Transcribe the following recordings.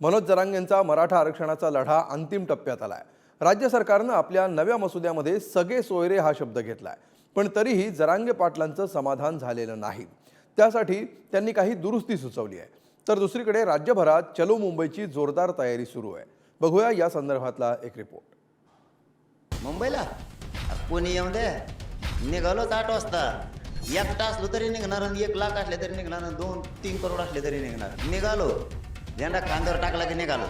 मनोज जरांगेंचा मराठा आरक्षणाचा लढा अंतिम टप्प्यात आला आहे राज्य सरकारनं आपल्या नव्या मसुद्यामध्ये सगळे सोयरे हा शब्द घेतला आहे पण तरीही जरांगे पाटलांचं समाधान झालेलं नाही. त्यासाठी त्यांनी काही दुरुस्ती सुचवली आहे. तर दुसरीकडे राज्यभरात चलो मुंबईची जोरदार तयारी सुरू आहे. बघूया या संदर्भातला एक रिपोर्ट. मुंबईला? पुणे कोणी येऊन दे. निघालोच आठ वाजता. एकटा असलो तरी निघणार आणि एक लाख असले तरी निघणार दोन तीन करोड असले तरी निघणार. निघालो. झेंडा खांद्यावर टाकला की निघालो.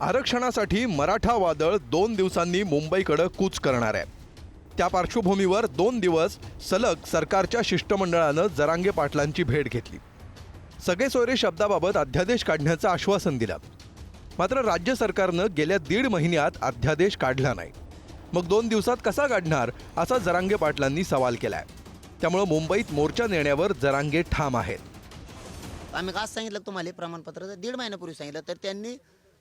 आरक्षणासाठी मराठा वादळ दोन दिवसांनी मुंबईकडे कूच करणार आहे. त्या पार्श्वभूमीवर दोन दिवस सलग सरकारच्या शिष्टमंडळानं जरांगे पाटलांची भेट घेतली. सगळे सोयरे शब्दाबाबत अध्यादेश काढण्याचं आश्वासन दिलं. मात्र राज्य सरकारनं गेल्या दीड महिन्यात अध्यादेश काढला नाही. मग दोन दिवसात कसा काढणार असा जरांगे पाटलांनी सवाल केला आहे त्यामुळं मुंबईत मोर्चा नेण्यावर जरांगे ठाम आहेत. आम्ही आज सांगितलं तुम्हाला प्रमाणपत्र दीड महिन्यापूर्वी सांगितलं तर त्यांनी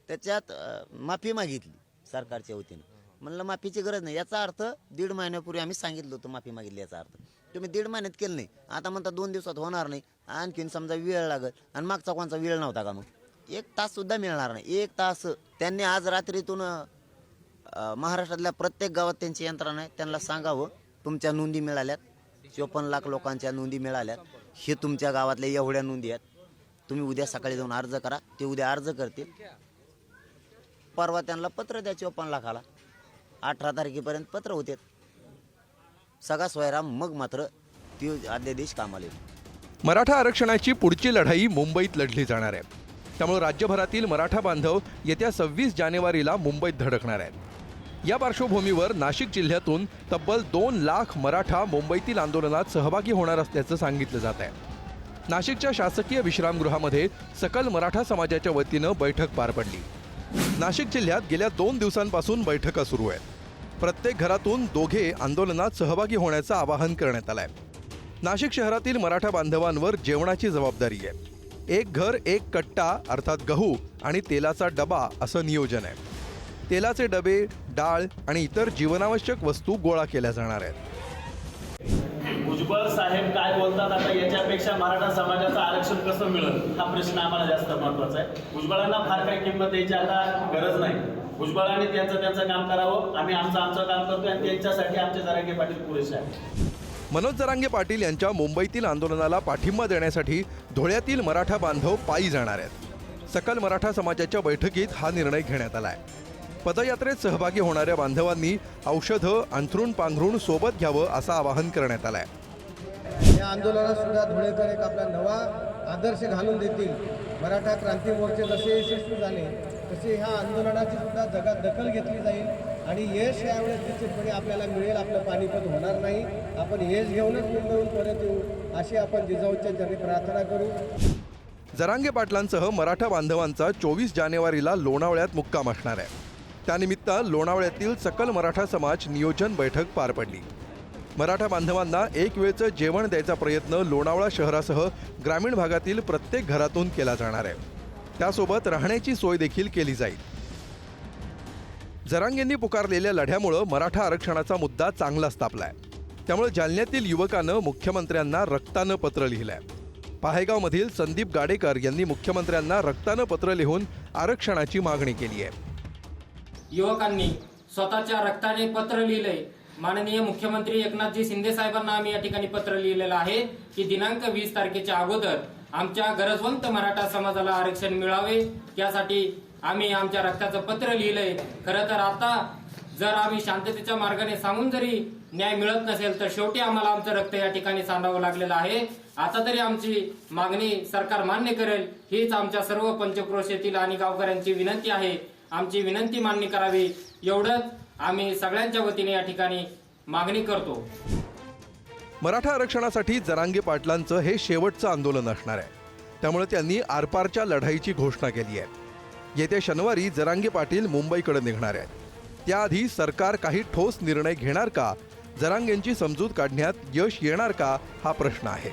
त्याच्यात माफी मागितली सरकारच्या वतीनं. म्हणलं माफीची गरज नाही. याचा अर्थ दीड महिन्यापूर्वी आम्ही सांगितलं होतं माफी मागितली याचा अर्थ. तुम्ही दीड महिन्यात केलं नाही. आता म्हणता दोन दिवसात होणार नाही. आणखीन समजा वेळ लागत आणि मागचा कोणचा वेळ नव्हता का मग? एक तास सुद्धा मिळणार नाही. एक तास त्यांनी आज रात्रीतून महाराष्ट्रातल्या प्रत्येक गावात त्यांची यंत्रणा आहे. त्यांना सांगावं तुमच्या नोंदी मिळाल्यात. चोपन्न लाख लोकांच्या नोंदी मिळाल्यात हे तुमच्या गावातल्या एवढ्या नोंदी आहेत. तुम्ही उद्या सकाळी जाऊन अर्ज करा. ते उद्या अर्ज करतील. परवा त्यांना पत्र द्या चोपन्न लाखाला. अठरा तारखेपर्यंत पत्र होते. सगळा स्वयराम मग मात्र ती अध्यादेश कामाला येईल. मराठा आरक्षणाची पुढची लढाई मुंबईत लढली जाणार आहे. त्यामुळे राज्यभरातील मराठा बांधव येत्या सव्वीस जानेवारीला मुंबईत धडकणार आहेत. या पार्श्वभूमीवर नाशिक जिल्ह्यातून तब्बल दोन लाख मराठा मुंबईतील आंदोलनात सहभागी होणार असल्याचं सांगितलं जात आहे. नाशिकच्या शासकीय विश्रामगृहामध्ये सकल मराठा समाजाच्या वतीनं बैठक पार पडली. नाशिक जिल्ह्यात गेल्या दोन दिवसांपासून बैठका सुरू आहेत. प्रत्येक घरातून दोघे आंदोलनात सहभागी होण्याचं आवाहन करण्यात आलं आहे नाशिक शहरातील मराठा बांधवांवर जेवणाची जबाबदारी आहे. एक घर एक कट्टा अर्थात गहू आणि तेलाचा डबा असं नियोजन आहे. तेलाचे डबे डाळ आणि इतर जीवनावश्यक वस्तू गोळा केल्या जाणार आहेत. भुजबळ साहेब काय बोलतात? आता याच्यापेक्षा मराठा समाजाचं आरक्षण कसं मिळेल? हा प्रश्न आम्हाला जास्त महत्त्वाचा आहे. भुजबळांना फार काही किंमत द्यायची आता गरज नाही. भुजबळांनी त्यांचं त्यांचं काम करावं. आम्ही आमचं आमचं काम करतोय आणि त्यांच्यासाठी आमचे जरांगे पाटील पुरेसे आहे मनोज जरांगे पाटील यांच्या मुंबईतील आंदोलनाला पाठिंबा देण्यासाठी धुळ्यातील मराठा बांधव पायी जाणार आहेत. सकल मराठा समाजाच्या बैठकीत हा निर्णय घेण्यात आलाय. पदयात्रेत सहभागी होणाऱ्या बांधवांनी औषधं अंथरूण पांघरूण सोबत घ्यावं असं आवाहन करण्यात आलंय. या आंदोलनात सुद्धा धुळेकर एक आपला नवा आदर्श घालून देतील. मराठा क्रांती मोर्चे जसे यशस्वी झाले तसे ह्या आंदोलनाची सुद्धा जगात दखल घेतली जाईल. आणि यश यावेळेस निश्चितपणे आपल्याला मिळेल. आपलं पानिपत होणार नाही. आपण यश घेऊनच मुंबईहून परत येऊ अशी आपण जिजाऊच्या चरणी प्रार्थना करू. जरांगे पाटलांसह मराठा बांधवांचा चोवीस जानेवारीला लोणावळ्यात मुक्काम असणार आहे. त्यानिमित्त लोणावळ्यातील सकल मराठा समाज नियोजन बैठक पार पडली. मराठा बांधवांना एक वेळचं जेवण द्यायचा प्रयत्न लोणावळा शहरासह ग्रामीण भागातील प्रत्येक घरातून केला जाणार आहे. त्यासोबत राहण्याची सोय देखील केली जाईल. जरांगेंनी पुकारलेल्या लढ्यामुळं मराठा आरक्षणाचा मुद्दा चांगलाच तापलाय त्यामुळे जालन्यातील युवकानं मुख्यमंत्र्यांना रक्तानं पत्र लिहिलंय. पाहेगावमधील संदीप गाडेकर यांनी मुख्यमंत्र्यांना रक्तानं पत्र लिहून आरक्षणाची मागणी केली आहे युवकांनी स्वतःच्या रक्ताने पत्र लिहिलंय. माननीय मुख्यमंत्री एकनाथजी शिंदे साहेबांना आम्ही या ठिकाणी पत्र लिहिलेलं आहे की दिनांक वीस तारखेच्या अगोदर आमच्या गरजवंत मराठा समाजाला आरक्षण मिळावे. यासाठी आम्ही आमच्या रक्ताचं पत्र लिहिलंय. खरं तर आता जर आम्ही शांततेच्या मार्गाने सांगून जरी न्याय मिळत नसेल तर शेवटी आम्हाला आमचं रक्त या ठिकाणी सांडावं लागलेलं आहे. आता तरी आमची मागणी सरकार मान्य करेल. हीच आमच्या सर्व पंचक्रोशेतील आणि गावकऱ्यांची विनंती आहे. आमची विनंती मान्य करावी. एवढंच आम्ही सगळ्यांच्या वतीने या ठिकाणी मागणी करतो. मराठा आरक्षणासाठी जरांगे पाटलांचं हे शेवटचं आंदोलन असणार आहे. त्यामुळे त्यांनी आरपारच्या लढाईची घोषणा केली आहे. येत्या शनिवारी जरांगे पाटील मुंबईकडे निघणार आहेत. त्याआधी सरकार काही ठोस निर्णय घेणार का? जरांगेंची समजूत काढण्यात यश येणार का? हा प्रश्न आहे.